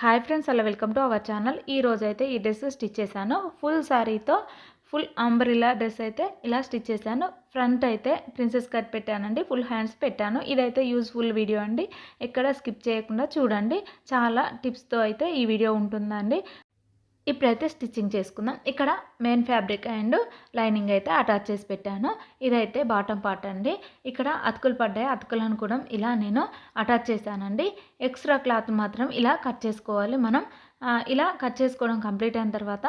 Hi friends అలా welcome to our channel ఈ రోజు అయితే ఈ డ్రెస్ స్టిచ్ చేశాను. ఫుల్ శారీతో ఫుల్ అంబ్రిలా డ్రెస్ అయితే ఇలా స్టిచ్ చేశాను. ఫ్రంట్ అయితే ప్రిన్సెస్ కట్ పెట్టానండి ఫుల్ హ్యాండ్స్ పెట్టాను. ఇదైతే యూస్ఫుల్ వీడియో అండి. ఎక్కడ స్కిప్ చేయకుండా చూడండి. చాలా టిప్స్తో అయితే ఈ వీడియో ఉంటుందండి. ఇప్పుడైతే స్టిచ్చింగ్ చేసుకుందాం. ఇక్కడ మెయిన్ ఫ్యాబ్రిక్ అండ్ లైనింగ్ అయితే అటాచ్ చేసి పెట్టాను. ఇదైతే బాటమ్ పార్ట్ అండి. ఇక్కడ అతుకులు పడ్డాయి. అతుకులను కూడా ఇలా నేను అటాచ్ చేశానండి. ఎక్స్ట్రా క్లాత్ మాత్రం ఇలా కట్ చేసుకోవాలి మనం. ఇలా కట్ చేసుకోవడం కంప్లీట్ అయిన తర్వాత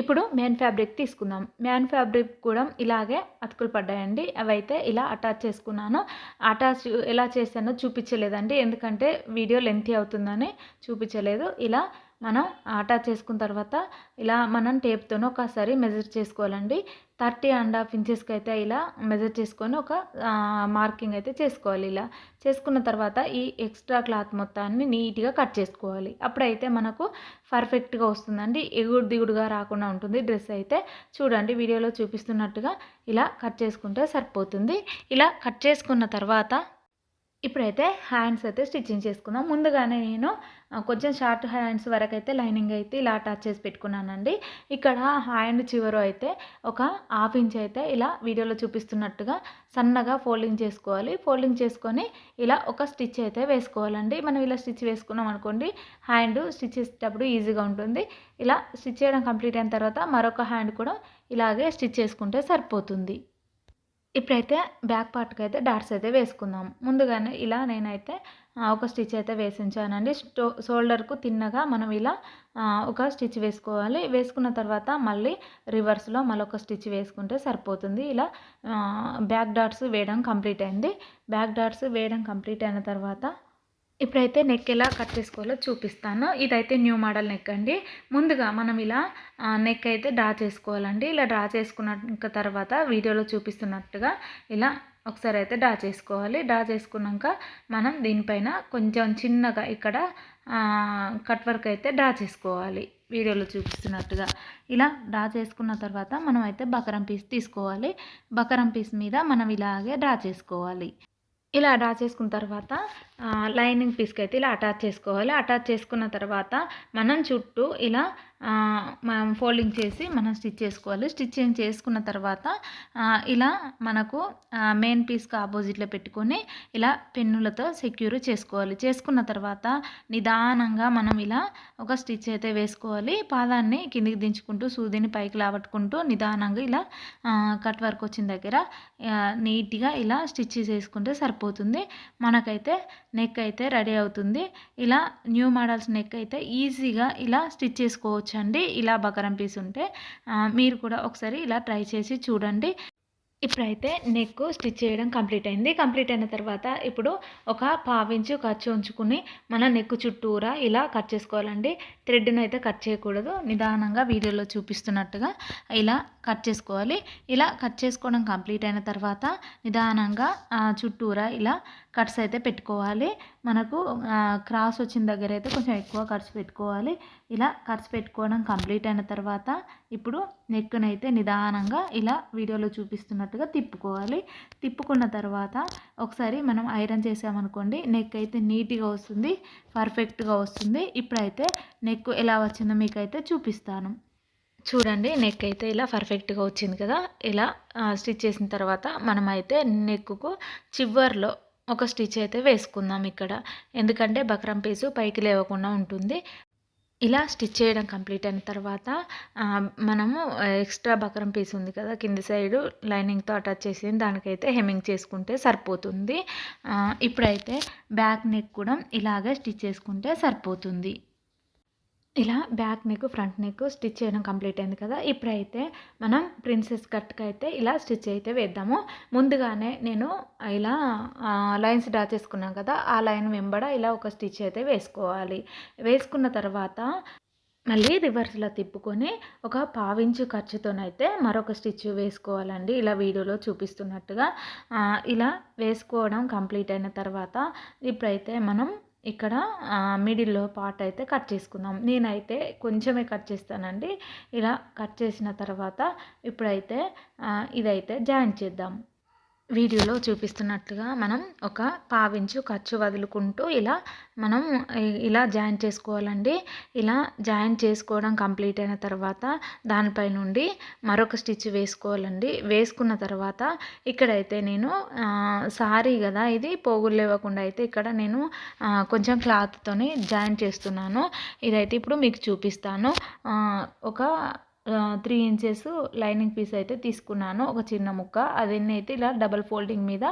ఇప్పుడు మెయిన్ ఫ్యాబ్రిక్ తీసుకుందాం. మెయిన్ ఫ్యాబ్రిక్ కూడా ఇలాగే అతుకులు పడ్డాయండి. అవైతే ఇలా అటాచ్ చేసుకున్నాను. అటాచ్ ఎలా చేశానో చూపించలేదండి. ఎందుకంటే వీడియో లెంతీ అవుతుందని చూపించలేదు. ఇలా మనం ఆటా చేసుకున్న తర్వాత ఇలా మనం టేప్తోనే ఒకసారి మెజర్ చేసుకోవాలండి. థర్టీ అండ్ హాఫ్ ఇంచెస్కి అయితే ఇలా మెజర్ చేసుకొని ఒక మార్కింగ్ అయితే చేసుకోవాలి ఇలా. చేసుకున్న తర్వాత ఈ ఎక్స్ట్రా క్లాత్ మొత్తాన్ని నీట్గా కట్ చేసుకోవాలి. అప్పుడైతే మనకు పర్ఫెక్ట్గా వస్తుందండి. ఎగుడు దిగుడుగా రాకుండా ఉంటుంది డ్రెస్ అయితే. చూడండి వీడియోలో చూపిస్తున్నట్టుగా ఇలా కట్ చేసుకుంటే సరిపోతుంది. ఇలా కట్ చేసుకున్న తర్వాత ఇప్పుడైతే హ్యాండ్స్ అయితే స్టిచ్చింగ్ చేసుకుందాం. ముందుగానే నేను కొంచెం షార్ట్ హ్యాండ్స్ వరకు అయితే లైనింగ్ అయితే ఇలా అటాచ్ చేసి పెట్టుకున్నానండి. ఇక్కడ హ్యాండ్ చివరు అయితే ఒక హాఫ్ ఇంచ్ అయితే ఇలా వీడియోలో చూపిస్తున్నట్టుగా సన్నగా ఫోల్డింగ్ చేసుకోవాలి. ఫోల్డింగ్ చేసుకొని ఇలా ఒక స్టిచ్ అయితే వేసుకోవాలండి. మనం ఇలా స్టిచ్ వేసుకున్నాం అనుకోండి హ్యాండ్ స్టిచ్ చేసేటప్పుడు ఈజీగా ఉంటుంది. ఇలా స్టిచ్ చేయడం కంప్లీట్ అయిన తర్వాత మరొక హ్యాండ్ కూడా ఇలాగే స్టిచ్ చేసుకుంటే సరిపోతుంది. ఇప్పుడైతే బ్యాక్ పార్ట్కి అయితే డాట్స్ అయితే వేసుకుందాం. ముందుగానే ఇలా నేనైతే ఒక స్టిచ్ అయితే వేసించానండి. స్టో షోల్డర్కు తిన్నగా మనం ఇలా ఒక స్టిచ్ వేసుకోవాలి. వేసుకున్న తర్వాత మళ్ళీ రివర్స్లో మళ్ళొక స్టిచ్ వేసుకుంటే సరిపోతుంది. ఇలా బ్యాక్ డాట్స్ వేయడం కంప్లీట్ అయింది. బ్యాక్ డాట్స్ వేయడం కంప్లీట్ అయిన తర్వాత ఇప్పుడైతే నెక్ ఎలా కట్ చేసుకోవాలో చూపిస్తాను. ఇదైతే న్యూ మోడల్ నెక్ అండి. ముందుగా మనం ఇలా నెక్ అయితే డ్రా చేసుకోవాలండి. ఇలా డ్రా చేసుకున్న తర్వాత వీడియోలో చూపిస్తున్నట్టుగా ఇలా ఒకసారి అయితే డ్రా చేసుకోవాలి. డ్రా చేసుకున్నాక మనం దీనిపైన కొంచెం చిన్నగా ఇక్కడ కట్ వర్క్ అయితే డ్రా చేసుకోవాలి. వీడియోలో చూపిస్తున్నట్టుగా. ఇలా డ్రా చేసుకున్న తర్వాత మనం అయితే బకరం పీస్ తీసుకోవాలి. బకరం పీస్ మీద మనం ఇలాగే డ్రా చేసుకోవాలి. ఇలా డ్రా చేసుకున్న తర్వాత లైనింగ్ పీస్కి అయితే ఇలా అటాచ్ చేసుకోవాలి. అటాచ్ చేసుకున్న తర్వాత మనం చుట్టూ ఇలా మనం ఫోల్డింగ్ చేసి మనం స్టిచ్ చేసుకోవాలి. స్టిచ్చింగ్ చేసుకున్న తర్వాత ఇలా మనకు మెయిన్ పీస్కి ఆపోజిట్లో పెట్టుకొని ఇలా పెన్నులతో సెక్యూర్ చేసుకోవాలి. చేసుకున్న తర్వాత నిదానంగా మనం ఇలా ఒక స్టిచ్ అయితే వేసుకోవాలి. పాదాన్ని కిందికి దించుకుంటూ సూదిని పైకి లావట్టుకుంటూ నిదానంగా ఇలా కట్ వర్క్ వచ్చిన దగ్గర నీట్గా ఇలా స్టిచ్ చేసుకుంటే సరిపోతుంది. మనకైతే నెక్ అయితే రెడీ అవుతుంది. ఇలా న్యూ మోడల్స్ నెక్ అయితే ఈజీగా ఇలా స్టిచ్ చేసుకోవచ్చు అండి ఇలా బకరం పీస్ ఉంటే మీరు కూడా ఒకసారి ఇలా ట్రై చేసి చూడండి. ఇప్పుడైతే నెక్ స్టిచ్ చేయడం కంప్లీట్ అయింది. కంప్లీట్ అయిన తర్వాత ఇప్పుడు ఒక పావించు ఖర్చు ఉంచుకుని మన నెక్ చుట్టూరా ఇలా కట్ చేసుకోవాలండి. థ్రెడ్ని అయితే కట్ చేయకూడదు. నిదానంగా వీడియోలో చూపిస్తున్నట్టుగా ఇలా కట్ చేసుకోవాలి. ఇలా కట్ చేసుకోవడం కంప్లీట్ అయిన తర్వాత నిదానంగా చుట్టూరా ఇలా కట్స్ అయితే పెట్టుకోవాలి. మనకు క్రాస్ వచ్చిన దగ్గర అయితే కొంచెం ఎక్కువ కట్స్ పెట్టుకోవాలి. ఇలా కట్స్ పెట్టుకోవడం కంప్లీట్ అయిన తర్వాత ఇప్పుడు నెక్కునైతే నిదానంగా ఇలా వీడియోలో చూపిస్తున్నట్టుగా తిప్పుకోవాలి. తిప్పుకున్న తర్వాత ఒకసారి మనం ఐరన్ చేసామనుకోండి నెక్ అయితే నీట్గా వస్తుంది పర్ఫెక్ట్గా వస్తుంది. ఇప్పుడైతే నెక్ ఎలా వచ్చిందో మీకైతే చూపిస్తాను. చూడండి నెక్ అయితే ఇలా పర్ఫెక్ట్గా వచ్చింది కదా. ఇలా స్టిచ్ చేసిన తర్వాత మనమైతే నెక్కు చివర్లో ఒక స్టిచ్ అయితే వేసుకుందాం ఇక్కడ. ఎందుకంటే బక్రం పీసు పైకి లేవకుండా ఉంటుంది. ఇలా స్టిచ్ చేయడం కంప్లీట్ అయిన తర్వాత మనము ఎక్స్ట్రా బకరం పీస్ ఉంది కదా కింది సైడు లైనింగ్తో అటాచ్ చేసి దానికైతే హెమ్మింగ్ చేసుకుంటే సరిపోతుంది. ఇప్పుడైతే బ్యాక్ నెక్ కూడా ఇలాగే స్టిచ్ చేసుకుంటే సరిపోతుంది. ఇలా back neck front neck stitch చేయడం కంప్లీట్ అయింది కదా. ఇప్పుడైతే మనం ప్రిన్సెస్ కట్కి అయితే ఇలా స్టిచ్ అయితే వేద్దాము. ముందుగానే నేను ఇలా లైన్స్ డ్రా చేసుకున్నాను కదా. ఆ లైన్ వెంబడ ఇలా ఒక స్టిచ్ అయితే వేసుకోవాలి. వేసుకున్న తర్వాత మళ్ళీ రివర్స్లో తిప్పుకొని ఒక పావించు ఖర్చుతోనైతే మరొక స్టిచ్ వేసుకోవాలండి. ఇలా వీడియోలో చూపిస్తున్నట్టుగా. ఇలా వేసుకోవడం కంప్లీట్ అయిన తర్వాత ఇప్పుడైతే మనం ఇక్కడ మిడిల్లో పార్ట్ అయితే కట్ చేసుకుందాం. నేనైతే కొంచెమే కట్ చేస్తానండి. ఇలా కట్ చేసిన తర్వాత ఇప్పుడైతే ఇదైతే జాయిన్ చేద్దాం. వీడియోలో చూపిస్తున్నట్లుగా మనం ఒక పావించు ఖర్చు వదులుకుంటూ ఇలా మనం ఇలా జాయిన్ చేసుకోవాలండి. ఇలా జాయిన్ చేసుకోవడం కంప్లీట్ అయిన తర్వాత దానిపై నుండి మరొక స్టిచ్ వేసుకోవాలండి. వేసుకున్న తర్వాత ఇక్కడైతే నేను సారీ కదా ఇది పోగులు లేవకుండా అయితే ఇక్కడ నేను కొంచెం క్లాత్తోని జాయిన్ చేస్తున్నాను. ఇదైతే ఇప్పుడు మీకు చూపిస్తాను. ఒక త్రీ ఇంచెస్ లైనింగ్ పీస్ అయితే తీసుకున్నాను. ఒక చిన్న ముక్క. అదన్నీ అయితే ఇలా డబల్ ఫోల్డింగ్ మీద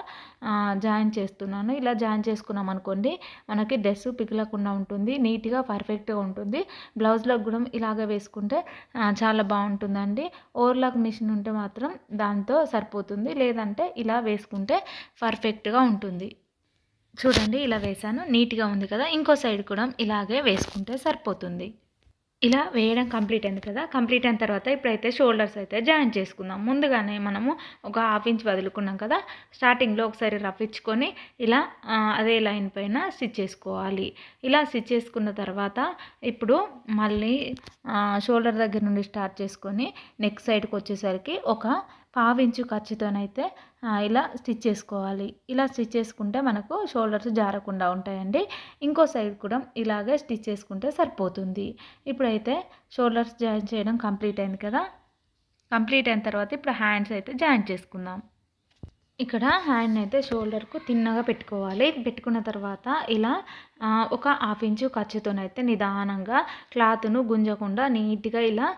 జాయిన్ చేస్తున్నాను. ఇలా జాయిన్ చేసుకున్నాం అనుకోండి మనకి డ్రెస్ పిగలకుండా ఉంటుంది. నీట్గా పర్ఫెక్ట్గా ఉంటుంది. బ్లౌజ్లో కూడా ఇలాగ వేసుకుంటే చాలా బాగుంటుందండి. ఓవర్లాక్ మిషన్ ఉంటే మాత్రం దాంతో సరిపోతుంది. లేదంటే ఇలా వేసుకుంటే పర్ఫెక్ట్గా ఉంటుంది. చూడండి ఇలా వేసాను నీట్గా ఉంది కదా. ఇంకో సైడ్ కూడా ఇలాగే వేసుకుంటే సరిపోతుంది. ఇలా వేయడం కంప్లీట్ అయింది కదా కంప్లీట్ అయిన తర్వాత ఇప్పుడైతే షోల్డర్స్ అయితే జాయిన్ చేసుకుందాం. ముందుగానే మనము ఒక హాఫ్ ఇంచ్ వదులుకున్నాం కదా స్టార్టింగ్లో ఒకసారి రఫ్ ఇచ్చుకొని ఇలా అదే లైన్ పైన స్టిచ్ చేసుకోవాలి. ఇలా స్టిచ్ చేసుకున్న తర్వాత ఇప్పుడు మళ్ళీ షోల్డర్ దగ్గర నుండి స్టార్ట్ చేసుకొని నెక్ సైడ్కి వచ్చేసరికి ఒక పావించు ఖర్చుతోనైతే ఇలా స్టిచ్ చేసుకోవాలి. ఇలా స్టిచ్ చేసుకుంటే మనకు షోల్డర్స్ జారకుండా ఉంటాయండి. ఇంకో సైడ్ కూడా ఇలాగే స్టిచ్ చేసుకుంటే సరిపోతుంది. ఇప్పుడైతే షోల్డర్స్ జాయిన్ చేయడం కంప్లీట్ అయింది కదా? కంప్లీట్ అయిన తర్వాత ఇప్పుడు హ్యాండ్స్ అయితే జాయిన్ చేసుకుందాం. ఇక్కడ హ్యాండ్ అయితే షోల్డర్కు తిన్నగా పెట్టుకోవాలి. పెట్టుకున్న తర్వాత ఇలా ఒక హాఫ్ ఇంచు ఖర్చుతోనైతే నిదానంగా క్లాత్ను గుంజకుండా నీట్గా ఇలా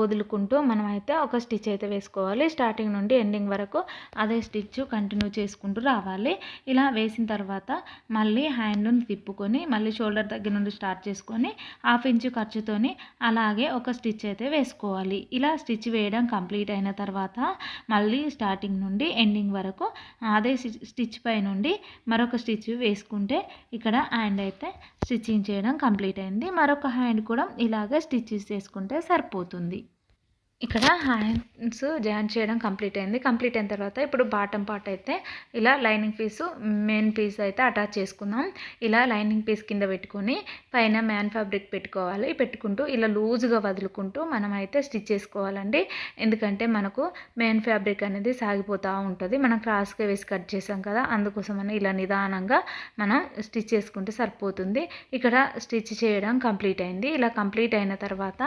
వదులుకుంటూ మనమైతే ఒక స్టిచ్ అయితే వేసుకోవాలి. స్టార్టింగ్ నుండి ఎండింగ్ వరకు అదే స్టిచ్ కంటిన్యూ చేసుకుంటూ రావాలి. ఇలా వేసిన తర్వాత మళ్ళీ హ్యాండ్ను తిప్పుకొని మళ్ళీ షోల్డర్ దగ్గర నుండి స్టార్ట్ చేసుకొని హాఫ్ ఇంచు ఖర్చుతోని అలాగే ఒక స్టిచ్ అయితే వేసుకోవాలి. ఇలా స్టిచ్ వేయడం కంప్లీట్ అయిన తర్వాత మళ్ళీ స్టార్టింగ్ నుండి ఎండింగ్ వరకు అదే స్టిచ్ పై నుండి మరొక స్టిచ్ వేసుకుంటే ఇక్కడ హ్యాండ్ అయితే స్టిచ్చింగ్ చేయడం కంప్లీట్ అయింది. మరొక హ్యాండ్ కూడా ఇలాగే స్టిచ్చెస్ చేసుకుంటే సరిపోతుంది. ఇక్కడ హ్యాండ్స్ జాయిన్ చేయడం కంప్లీట్ అయింది. కంప్లీట్ అయిన తర్వాత ఇప్పుడు బాటమ్ పార్ట్ అయితే ఇలా లైనింగ్ పీసు మెయిన్ పీస్ అయితే అటాచ్ చేసుకుందాం. ఇలా లైనింగ్ పీస్ కింద పెట్టుకొని పైన మ్యాన్ ఫ్యాబ్రిక్ పెట్టుకోవాలి. పెట్టుకుంటూ ఇలా లూజ్గా వదులుకుంటూ మనం అయితే స్టిచ్ చేసుకోవాలండి. ఎందుకంటే మనకు మెయిన్ ఫ్యాబ్రిక్ అనేది సాగిపోతూ ఉంటుంది. మనం క్రాస్గా వేసి కట్ చేసాం కదా అందుకోసమని ఇలా నిదానంగా మనం స్టిచ్ చేసుకుంటే సరిపోతుంది. ఇక్కడ స్టిచ్ చేయడం కంప్లీట్ అయింది. ఇలా కంప్లీట్ అయిన తర్వాత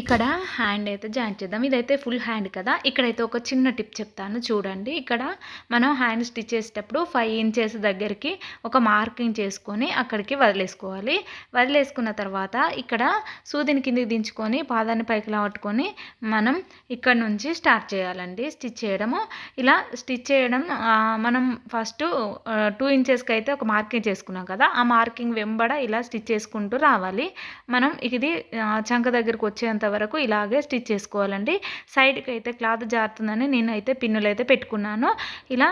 ఇక్కడ హ్యాండ్ అయితే జాయిన్ చేద్దాం. ఇదైతే ఫుల్ హ్యాండ్ కదా. ఇక్కడైతే ఒక చిన్న టిప్ చెప్తాను చూడండి. ఇక్కడ మనం హ్యాండ్ స్టిచ్ చేసేటప్పుడు ఫైవ్ ఇంచెస్ దగ్గరికి ఒక మార్కింగ్ చేసుకొని అక్కడికి వదిలేసుకోవాలి. వదిలేసుకున్న తర్వాత ఇక్కడ సూదిని కిందికి దించుకొని పాదాన్ని పైకి లావట్టుకొని మనం ఇక్కడ నుంచి స్టార్ట్ చేయాలండి. స్టిచ్ చేయడము. ఇలా స్టిచ్ చేయడం మనం ఫస్ట్ టూ ఇంచెస్కి అయితే ఒక మార్కింగ్ చేసుకున్నాం కదా. ఆ మార్కింగ్ వెంబడ ఇలా స్టిచ్ చేసుకుంటూ రావాలి. మనం ఇది చంక దగ్గరికి వచ్చేంత వరకు ఇలాగే స్టిచ్ చేసుకోవాలండి. సైడ్కి అయితే క్లాత్ జారుతుందని నేనైతే పిన్నులు అయితే పెట్టుకున్నాను. ఇలా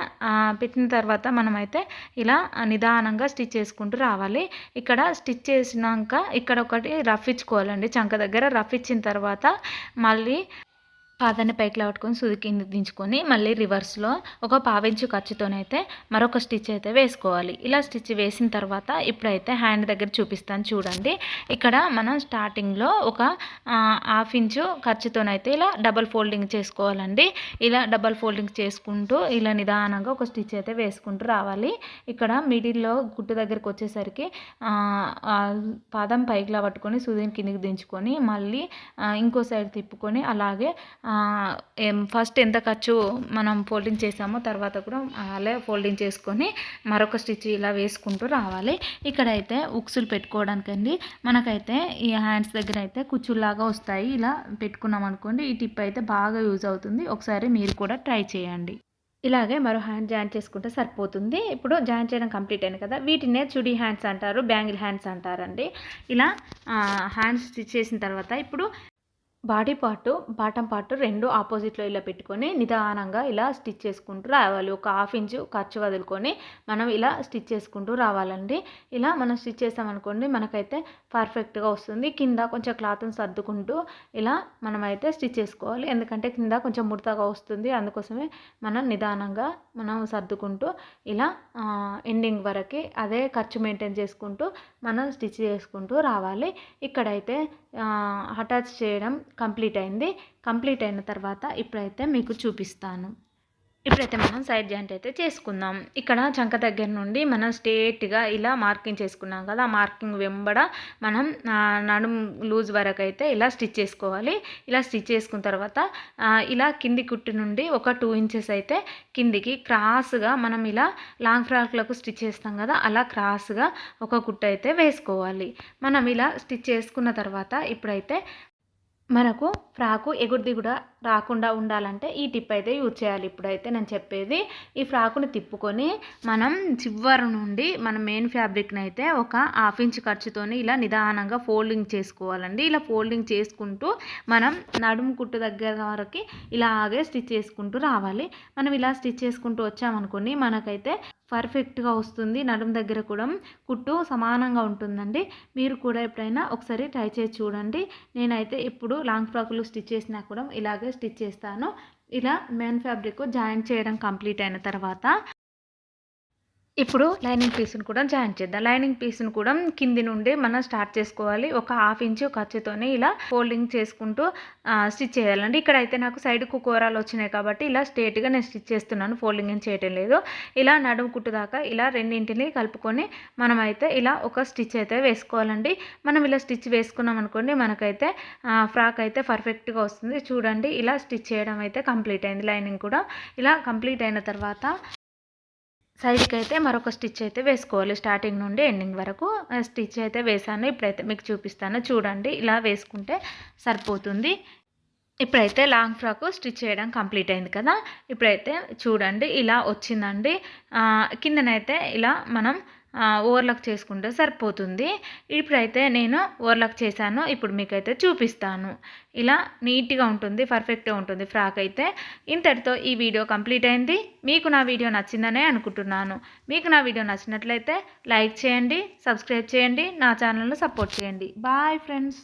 పెట్టిన తర్వాత మనమైతే ఇలా నిదానంగా స్టిచ్ చేసుకుంటూ రావాలి. ఇక్కడ స్టిచ్ చేసినాక ఇక్కడ ఒకటి రఫ్ ఇచ్చుకోవాలండి. చంక దగ్గర రఫ్ ఇచ్చిన తర్వాత మళ్ళీ పాదాన్ని పైకి లాట్టుకొని సుది కింద దించుకొని మళ్ళీ రివర్స్లో ఒక పావించు ఖర్చుతోనైతే మరొక స్టిచ్ అయితే వేసుకోవాలి. ఇలా స్టిచ్ వేసిన తర్వాత ఇప్పుడైతే హ్యాండ్ దగ్గర చూపిస్తాను చూడండి. ఇక్కడ మనం స్టార్టింగ్లో ఒక హాఫ్ ఇంచు ఖర్చుతోనైతే ఇలా డబల్ ఫోల్డింగ్ చేసుకోవాలండి. ఇలా డబల్ ఫోల్డింగ్ చేసుకుంటూ ఇలా నిదానంగా ఒక స్టిచ్ అయితే వేసుకుంటూ రావాలి. ఇక్కడ మిడిల్లో గుట్టు దగ్గరికి వచ్చేసరికి పాదం పైకి పట్టుకొని సుదిని కిందికి దించుకొని మళ్ళీ ఇంకో సైడ్ తిప్పుకొని అలాగే ఫస్ట్ ఎంత ఖర్చు మనం ఫోల్డింగ్ చేసామో తర్వాత కూడా అలా ఫోల్డింగ్ చేసుకొని మరొక స్టిచ్ ఇలా వేసుకుంటూ రావాలి. ఇక్కడైతే ఉక్సులు పెట్టుకోవడానికండి. మనకైతే ఈ హ్యాండ్స్ దగ్గర అయితే కుచ్చుల్లాగా వస్తాయి. ఇలా పెట్టుకున్నాం అనుకోండి ఈ టిప్ అయితే బాగా యూజ్ అవుతుంది. ఒకసారి మీరు కూడా ట్రై చేయండి. ఇలాగే మరో హ్యాండ్ జాయిన్ చేసుకుంటే సరిపోతుంది. ఇప్పుడు జాయిన్ చేయడం కంప్లీట్ అయింది కదా వీటినే చుడి హ్యాండ్స్ అంటారు బ్యాంగిల్ హ్యాండ్స్ అంటారండి. ఇలా హ్యాండ్స్ స్టిచ్ చేసిన తర్వాత ఇప్పుడు బాడీ పార్ట్ బాటం పార్ట్ రెండు ఆపోజిట్లో ఇలా పెట్టుకొని నిదానంగా ఇలా స్టిచ్ చేసుకుంటూ రావాలి. ఒక హాఫ్ ఇంచు ఖర్చు వదులుకొని మనం ఇలా స్టిచ్ చేసుకుంటూ రావాలండి. ఇలా మనం స్టిచ్ చేసామనుకోండి మనకైతే పర్ఫెక్ట్గా వస్తుంది. కింద కొంచెం క్లాత్ని సర్దుకుంటూ ఇలా మనమైతే స్టిచ్ చేసుకోవాలి. ఎందుకంటే కింద కొంచెం ముడతగా వస్తుంది. అందుకోసమే మనం నిదానంగా మనం సర్దుకుంటూ ఇలా ఎండింగ్ వరకు అదే ఖర్చు మెయింటైన్ చేసుకుంటూ మనం స్టిచ్ చేసుకుంటూ రావాలి. ఇక్కడైతే అటాచ్ చేయడం కంప్లీట్ అయింది. కంప్లీట్ అయిన తర్వాత ఇప్పుడైతే మీకు చూపిస్తాను. ఇప్పుడైతే మనం సైడ్ జాయింట్ అయితే చేసుకుందాం. ఇక్కడ చంక దగ్గర నుండి మనం స్ట్రేట్గా ఇలా మార్కింగ్ చేసుకున్నాం కదా ఆ మార్కింగ్ వెంబడ మనం నడుము నడుం లూజ్ వరకు అయితే ఇలా స్టిచ్ చేసుకోవాలి. ఇలా స్టిచ్ చేసుకున్న తర్వాత ఇలా కింది కుట్టు నుండి ఒక టూ ఇంచెస్ అయితే కిందికి క్రాస్గా మనం ఇలా లాంగ్ ఫ్రాక్లకు స్టిచ్ చేస్తాం కదా అలా క్రాస్గా ఒక కుట్టు అయితే వేసుకోవాలి. మనం ఇలా స్టిచ్ చేసుకున్న తర్వాత ఇప్పుడైతే మనకు ఫ్రాకు ఎగురు దిగుడ రాకుండా ఉండాలంటే ఈ టిప్ అయితే యూజ్ చేయాలి. ఇప్పుడైతే నేను చెప్పేది ఈ ఫ్రాకుని తిప్పుకొని మనం చివరి నుండి మన మెయిన్ ఫ్యాబ్రిక్ని అయితే ఒక హాఫ్ ఇంచ్ ఖర్చుతోని ఇలా నిదానంగా ఫోల్డింగ్ చేసుకోవాలండి. ఇలా ఫోల్డింగ్ చేసుకుంటూ మనం నడుము కుట్టు దగ్గర వరకు ఇలాగే స్టిచ్ చేసుకుంటూ రావాలి. మనం ఇలా స్టిచ్ చేసుకుంటూ వచ్చామనుకోండి మనకైతే పర్ఫెక్ట్గా వస్తుంది. నడుము దగ్గర కూడా కుట్టు సమానంగా ఉంటుందండి. మీరు కూడా ఎప్పుడైనా ఒకసారి ట్రై చేసి చూడండి. నేనైతే ఇప్పుడు లాంగ్ ఫ్రాకులు స్టిచ్ చేసినా కూడా ఇలాగే స్టిచ్ చేస్తాను. ఇలా మెయిన్ ఫ్యాబ్రిక్ జాయింట్ చేయడం కంప్లీట్ అయిన తర్వాత ఇప్పుడు లైనింగ్ పీస్ని కూడా జాయిన్ చేద్దాం. లైనింగ్ పీస్ని కూడా కింది నుండి మనం స్టార్ట్ చేసుకోవాలి. ఒక హాఫ్ ఇంచు ఖర్చుతోనే ఇలా ఫోల్డింగ్ చేసుకుంటూ స్టిచ్ చేయాలండి. ఇక్కడ అయితే నాకు సైడ్కు కూరలు వచ్చినాయి కాబట్టి ఇలా స్ట్రేట్గా నేను స్టిచ్ చేస్తున్నాను. ఫోల్డింగ్ ఏం చేయటం లేదు. ఇలా నడుము కుట్టు దాకా ఇలా రెండింటిని కలుపుకొని మనమైతే ఇలా ఒక స్టిచ్ అయితే వేసుకోవాలండి. మనం ఇలా స్టిచ్ వేసుకున్నాం అనుకోండి మనకైతే ఫ్రాక్ అయితే పర్ఫెక్ట్గా వస్తుంది. చూడండి ఇలా స్టిచ్ చేయడం అయితే కంప్లీట్ అయింది. లైనింగ్ కూడా ఇలా కంప్లీట్ అయిన తర్వాత సైడ్కి అయితే మరొక స్టిచ్ అయితే వేసుకోవాలి. స్టార్టింగ్ నుండి ఎండింగ్ వరకు స్టిచ్ అయితే వేసాను. ఇప్పుడైతే మీకు చూపిస్తాను. చూడండి ఇలా వేసుకుంటే సరిపోతుంది. ఇప్పుడైతే లాంగ్ ఫ్రాక్ స్టిచ్ చేయడం కంప్లీట్ అయింది కదా. ఇప్పుడైతే చూడండి ఇలా వచ్చిందండి. కిందనైతే ఇలా మనం ఓవర్లాక్ చేసుకుంటే సరిపోతుంది. ఇప్పుడైతే నేను ఓవర్లాక్ చేశాను. ఇప్పుడు మీకైతే చూపిస్తాను. ఇలా నీట్గా ఉంటుంది పర్ఫెక్ట్గా ఉంటుంది ఫ్రాక్ అయితే. ఇంతటితో ఈ వీడియో కంప్లీట్ అయింది. మీకు నా వీడియో నచ్చిందనే అనుకుంటున్నాను. మీకు నా వీడియో నచ్చినట్లయితే లైక్ చేయండి సబ్స్క్రైబ్ చేయండి నా ఛానల్ను సపోర్ట్ చేయండి. Bye friends.